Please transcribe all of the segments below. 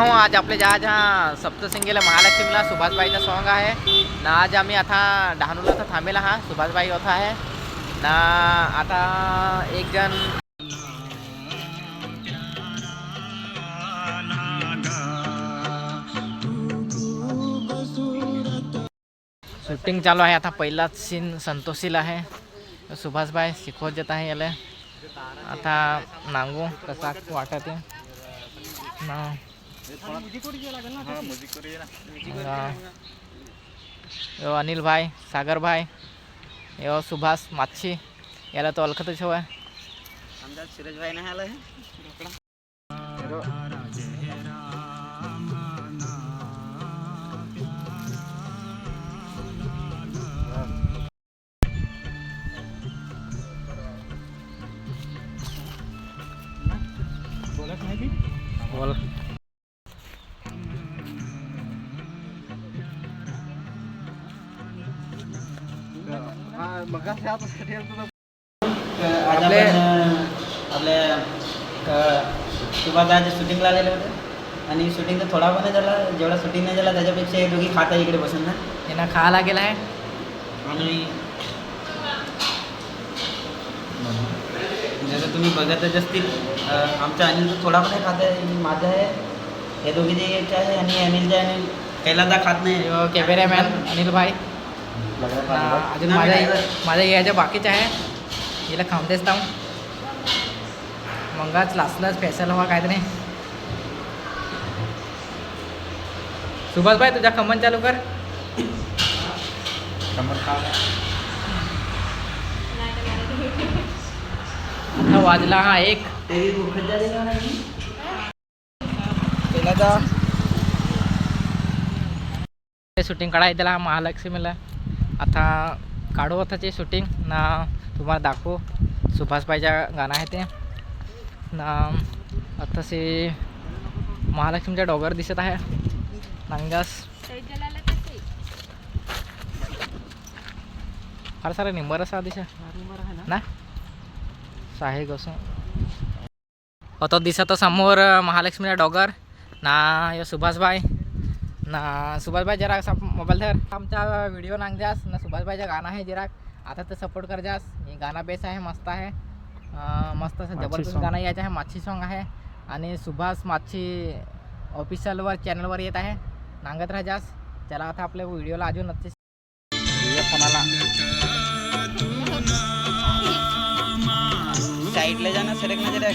हो आज आपले ज्या ज्या सप्तसिंगीला महालक्ष्मीला सुभाषबाईचं सॉन्ग आहे ना आज आम्ही आता डहाणूला तर थांबेला हा सुभाषबाई होता आहे. ना आता एक जण शूटिंग चालू आहे. आता पहिलाच सीन संतोषीला आहे. सुभाषबाई शिकवत देत आहे याला. आता नांगू कसा वाटत? आहे ना. यो अनिल भाई सागर भाई यो सुभाष माच्छी याला तो ओळखतच हवा आमदार भाई नाही आलं बोलत नाही बोल. मग आपले- आपल्या सुभाषदाच्या शूटिंगला आलेले होते. आणि शूटिंग तर थोडा पण नाही झाला जेवढा शूटिंग नाही झाला त्याच्यापेक्षा हे दोघी खाता इकडे बसून ना. यांना खायला गेला आहे. आणि जसं तुम्ही बघतच असतील अं, आमचा अनिल तर थोडा पण खात आहे माझा आहे. हे दोघी जे आहे आणि अनिलचे अनिल कैलादा खात नाही. कॅमेरामॅन अनिल भाई. ना अजून माझ्या माझ्या यायच्या बाकीच्या आहे. हिला खांबतेच थांब मंगाच लासलाच स्पेशल हवा काय नाही सुभाष भाई तुझ्या खमन चालू कर वाजला हा एक. तेरी शूटिंग काढाय त्याला महालक्ष्मीला. आता काढू आताचे शूटिंग ना तुम्हाला दाखवू. सुभाषबाईच्या गाणं आहे ते. ना आतासे महालक्ष्मीचा डोगर दिसत आहे. नांगास. फार सारा निंबर असा दिसा ना? साहे कसं आता दिसत समोर महालक्ष्मीचा डोगर. ना यो सुभाषबाई. ना सुभाषबाई जरा असा मोबाईल धर. आमचा व्हिडिओ नांग जास. ना सुभाषबाईचं गाणं आहे जरा. आता तर सपोर्ट कर जास. हे गाणं बेस आहे मस्त आहे. मस्त असं जबरदस्त गाणं यायचं आहे माच्छी सॉन्ग आहे. आणि सुभाष माच्छी ऑफिशियलवर चॅनलवर येत आहे. नांगत राहा जास. चला आता आपल्या व्हिडिओला अजून नक्की कोणाला. साईडला जा ना सरक ना जरा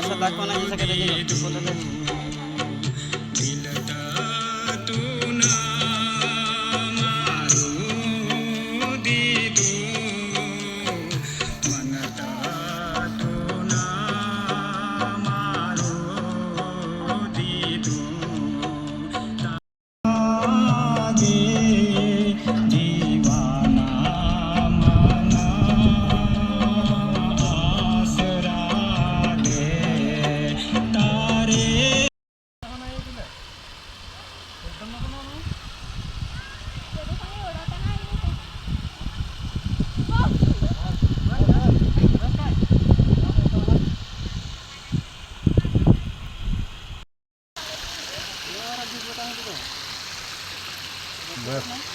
असं दाखव ना जसं काही त्याचे बोलत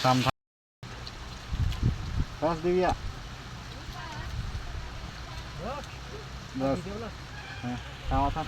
आहे. बस देऊया बस हां थांबा थांब